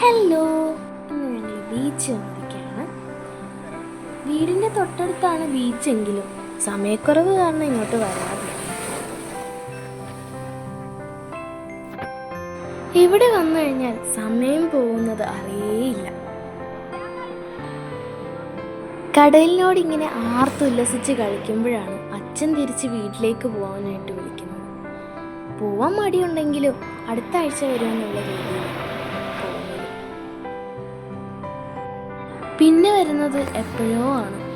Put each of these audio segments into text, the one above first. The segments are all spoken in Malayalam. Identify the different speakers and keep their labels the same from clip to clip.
Speaker 1: ഹലോ ഇന്ന് ഞങ്ങൾ ബീച്ച് വന്നിരിക്കുകയാണ് വീടിന്റെ തൊട്ടടുത്താണ് ബീച്ചെങ്കിലും സമയക്കുറവ് കാരണം ഇങ്ങോട്ട് വരാറില്ല. ഇവിടെ വന്നു കഴിഞ്ഞാൽ സമയം പോകുന്നത് അറിയേയില്ല. കടലിനോട് ഇങ്ങനെ ആർത്തുല്ലസിച്ച് കളിക്കുമ്പോഴാണ് അച്ഛൻ തിരിച്ച് വീട്ടിലേക്ക് പോകാനായിട്ട് വിളിക്കുന്നത്. പോവാൻ മടിയുണ്ടെങ്കിലും അടുത്ത ആഴ്ച വരുമെന്നുള്ള രീതിയിൽ പിന്നെ വരുന്നത് എപ്പോഴോ ആണ്.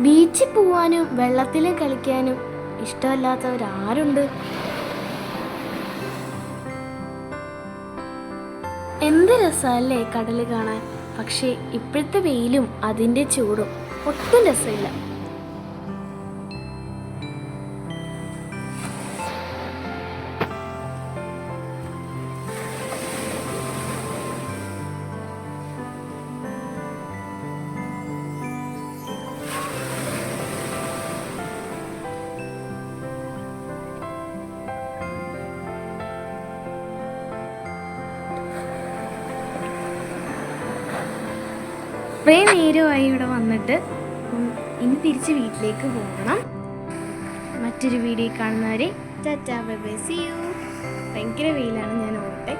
Speaker 1: ബീച്ചിൽ പോവാനും വെള്ളത്തിൽ കളിക്കാനും ഇഷ്ടമല്ലാത്തവരാരുണ്ട്? എന്ത് രസമല്ലേ കടൽ കാണാൻ? പക്ഷേ ഇപ്പോഴത്തെ വെയിലും അതിന്റെ ചൂടും. ഒട്ടും രസമില്ല. കുറേ നേരമായി ഇവിടെ വന്നിട്ട്. ഇനി തിരിച്ച് വീട്ടിലേക്ക് പോകണം. മറ്റൊരു വീഡിയോ കാണുന്നവരെ tata bye bye see you. ഭയങ്കര വെയിലാണ് ഞാൻ ഓട്ടെ